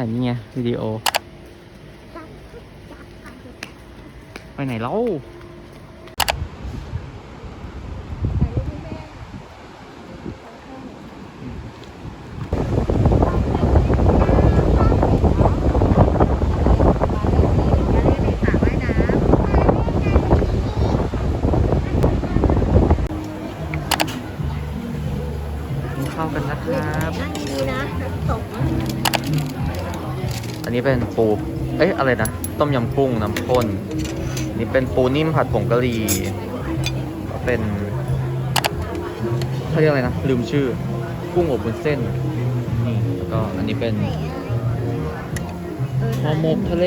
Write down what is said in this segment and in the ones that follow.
ถ่ายนี่ไงวิดีโอ ไปไหนเล่า นนี้เป็นปู เอ๊ะอะไรนะ ต้มยำกุ้งน้ำข้นอันนี่เป็นปูนิ่มผัดผงกะหรี่ เป็นเขาเรียกอะไรนะ ลืมชื่อ กุ้งอบวุ้นเส้น นี่แล้วก็อันนี้เป็นห่อหมกทะเล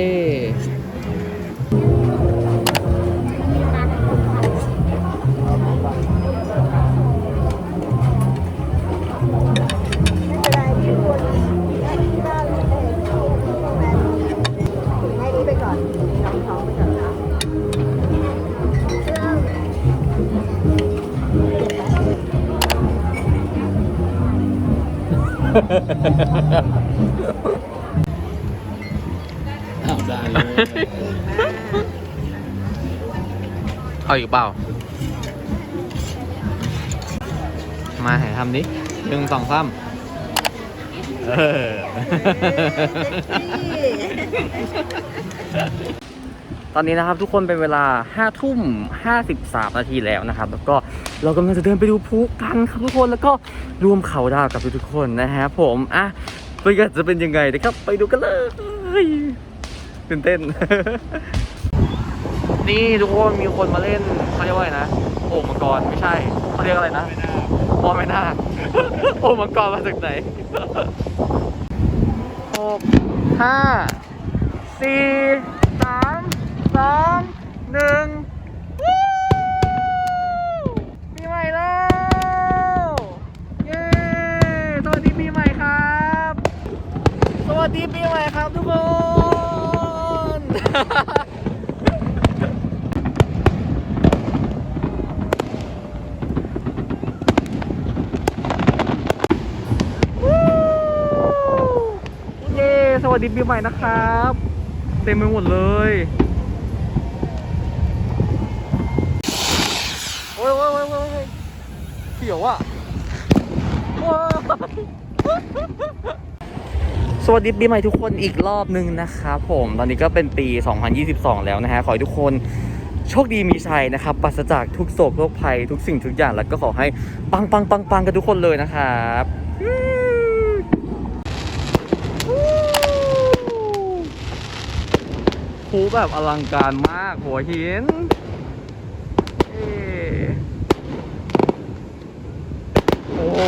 อ้าได้เลยเอาอีกเปล่า มาให้ทำดิหนึ่งสองสามเออตอนนี้นะครับทุกคนเป็นเวลา5ทุ่ม53 นาทีแล้วนะครับ แล้วก็ เรากำลังจะเดินไปดูพลุกันครับทุกคนแล้วก็รวมเขาดาวกับทุกๆคนนะฮะผมอะไปกันจะเป็นยังไงนะครับ ไปดูกันเลยตื่นเต้น นี่ทุกคนมีคนมาเล่นเขาเรียกว่าอะไรนะโอ่งมังกรไม่ใช่เขาเรียกอะไรนะพอไม่นาโอ่งมังกรมาจากไหนหกห้าสี่สามสองหนึ่งวู้ปีใหม่แล้วเย้สวัสดีปีใหม่ครับ สวัสดีปี ใหม่ครับทุกคน เย้สวัสดีปีใหม่นะครับ เต็มไปหมดเลย โอ้ยโอ้ยโอ้ยโอ้ยเสียวอะว้า สวัสดีปีใหม่ทุกคนอีกรอบหนึ่งนะครับผมตอนนี้ก็เป็นปี 2022 แล้วนะฮะขอให้ทุกคนโชคดีมีชัยนะครับปราศจากทุกโศกโรคภัยทุกสิ่งทุกอย่างแล้วก็ขอให้ปังปังปังปังกันทุกคนเลยนะครับอืมภูแบบอลังการมากหัวหินเอ้โอ้โห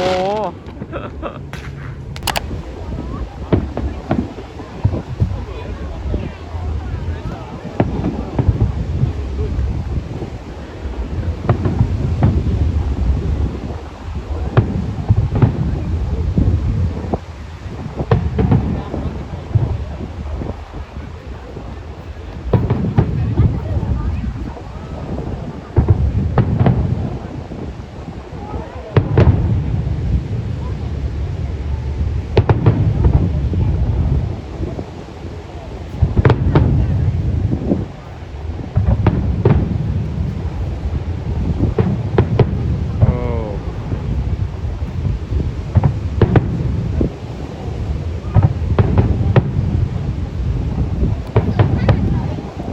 โอ้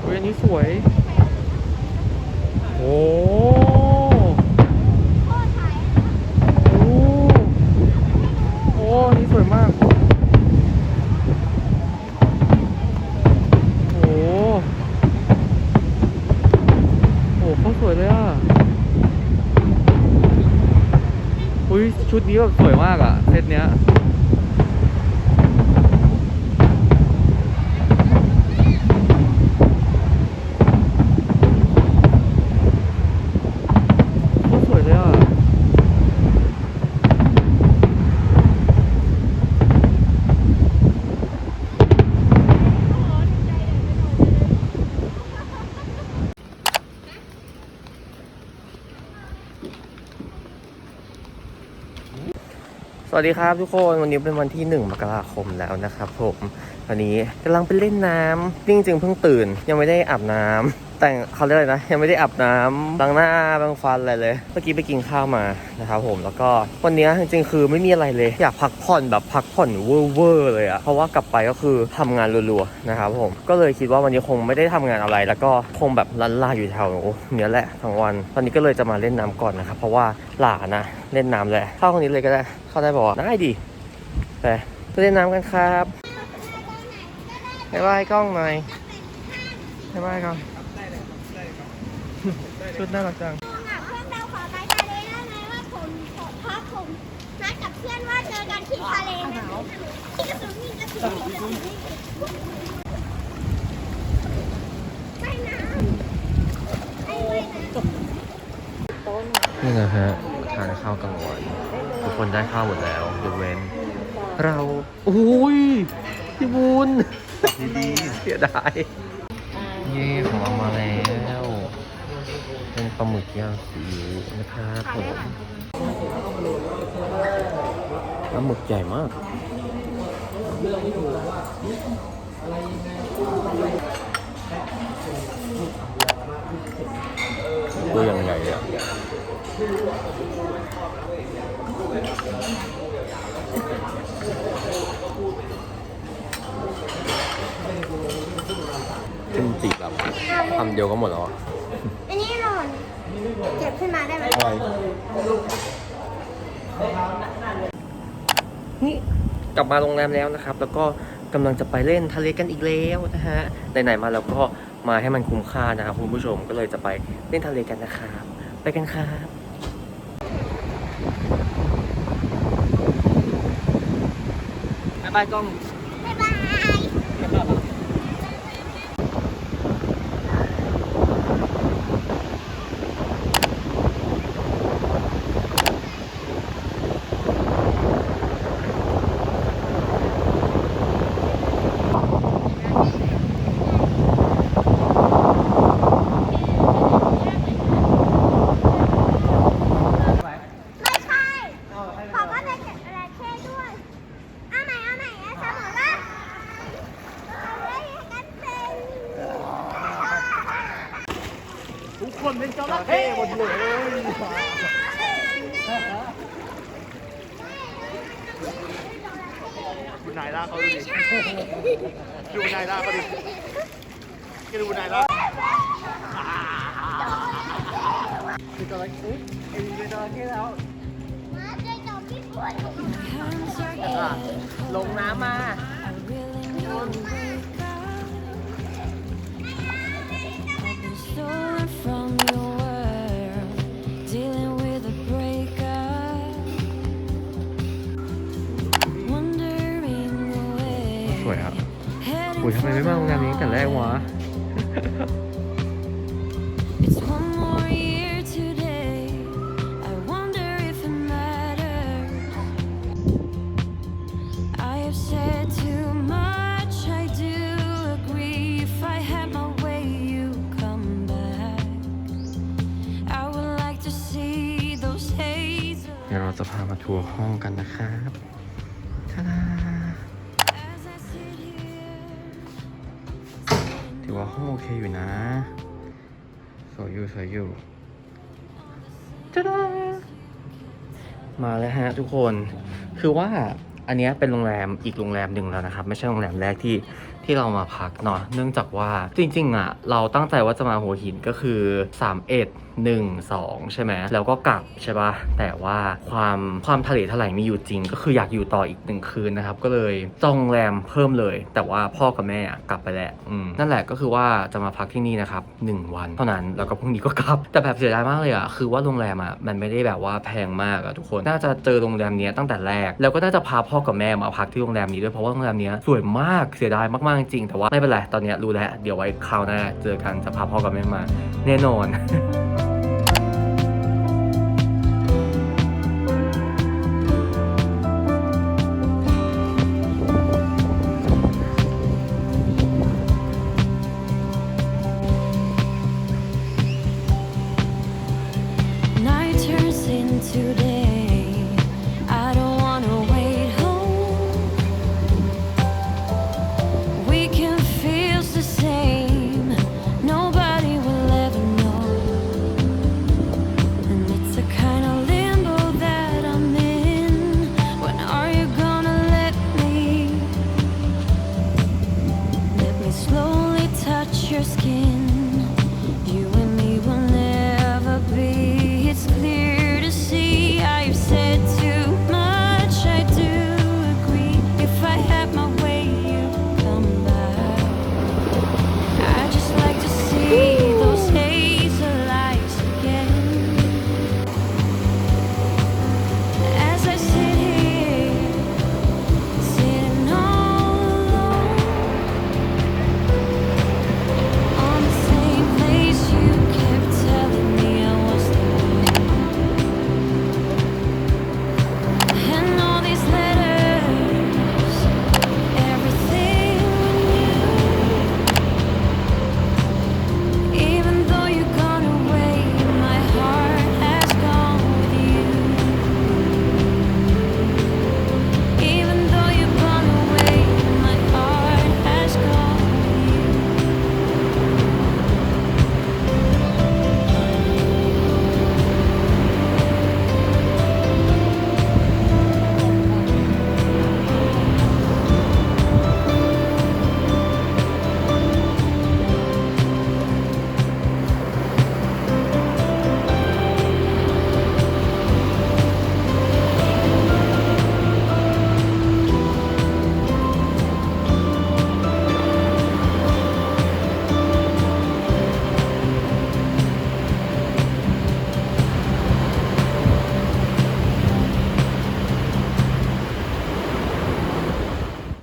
เฮ้ยอันนี้สวย โอ้โอ้โอ้อันนี้สวยมาก โอ้โหเขาสวยเลยอะ อุ้ย ชุดนี้แบบสวยมากอะเซตเนี้ยโคตรสวยเลยอะ วัสดีครับทุกคนวันนี้เป็นวันที่ 1 มกราคมแล้วนะครับผมวันนี้กำลังไปเล่นน้ำจริงๆเพิ่งตื่น ยังไม่ได้อาบน้ำ แต่งเขาเรียกอะไรนะ ยังไม่ได้อาบน้ำล้างหน้าล้างฟันอะไรเลย เมื่อกี้ไปกินข้าวมานะครับผมแล้วก็วันนี้จริงๆคือไม่มีอะไรเลย อยากพักผ่อนแบบพักผ่อนเวอร์ๆเลยอะเพราะว่ากลับไปก็คือทำงานรัวๆนะครับผมก็เลยคิดว่าวันนี้คงไม่ได้ทำงานอะไร แล้วก็คงแบบลันลาอยู่แถวเนี้ยแหละทั้งวัน ตอนนี้ก็เลยจะมาเล่นน้ำก่อนนะครับเพราะว่าหลานนะเล่นน้ำเลยเข้าคนนี้เลยก็ได้เข้าได้บอกได้ดิไปไปเล่นน้ำกันครับบ๊ายบายกล้องหน่อยบ๊ายบายกล้อง ชุดน่ารักจังเพื่อนเราขอไปทะเลได้ไหมว่าผมผมเพราะผมนัดกับเพื่อนว่าเจอกันที่ทะเลนะนี่กระสุนนี่กระสุนนี่กระสุนนี่ไปน้ำไอ้ไว้นะ นี่นะฮะทานข้าวกลางวันทุกคนได้ข้าวหมดแล้วยกเว้น เราอุ้ยพี่บุญดีเสียดายเย่ของเรามาแล้วเป็นป ลาหมึกย่างซีอิ๊วนะครับผมปลาหมึกใหญ่มากตัวยังไงอ่อะกิมจิแบบคำเดียวก็หมดแล้ว เก็บขึ้นมาได้ไหมอะไรนี่กลับมาโรงแรมแล้วนะครับ แล้วก็กำลังจะไปเล่นทะเลกันอีกแล้วนะฮะไหนๆมาแล้วก็มาให้มันคุ้มค่านะครับคุณผู้ชมก็เลยจะไปเล่นทะเลกันนะครับไปกันครับบ๊ายบายกล้อง บ๊ายบาย ไม่ใช่บอกว่าเป็นอะไรเท่ด้วย เอาใหม่เอาใหม่เอาสมมติว่าเอาไว้กันเป็น ทุกคนเป็นจระเข้หมดเลย คุณนายล่าเขาดูดิดูนายล่าเขาดิแกดูนายล่าเป็นจระเข้เอ็มเป็นจระเข้แล้วลงน้ำมาำไมไม่มาโรงแรมนี้ตั้งแต่แรกวะ It's one more year today. I wonder if it matters. I have said too much. I do agree. If I had my way, you come back. I would like to see those hazel เดี๋ยวเราจะพามาทัวร์ห้องกันนะครับ เคอยู่นะ สวยอยู่สวยอยู่จ้ามาแล้วฮะทุกคน คือว่าอันเนี้ยเป็นโรงแรมอีกโรงแรมหนึ่งแล้วนะครับ ไม่ใช่โรงแรมแรกที่ที่เรามาพักเนาะเนื่องจากว่าจริงๆอะ เราตั้งใจว่าจะมาหัวหินก็คือ 3 1 1 2 ใช่ไหมแล้วก็กลับใช่ปะแต่ว่าความความทะเลทลายมีอยู่จริง ก็คืออยากอยู่ต่ออีกหนึ่งคืนนะครับ ก็เลยจองโรงแรมเพิ่มเลย แต่ว่าพ่อกับแม่อะกลับไปแล้วนั่นแหละก็คือว่าจะมาพักที่นี่นะครับหนึ่งวัน เท่านั้นแล้วก็พรุ่งนี้ก็กลับ แต่แบบเสียดายมากเลยอะคือว่าโรงแรมอะมันไม่ได้แบบว่าแพงมากอะทุกคนน่าจะเจอโรงแรมนี้ตั้งแต่แรก แล้วก็น่าจะพาพ่อกับแม่มาพักที่โรงแรมนี้ด้วยเพราะว่าโรงแรมนี้สวยมากเสียดายมากๆจริงๆแต่ว่าไม่เป็นไรตอนนี้รู้แล้วเดี๋ยวไว้คราวหน้าเจอกันจะพาพ่อกับแม่มาแน่นอน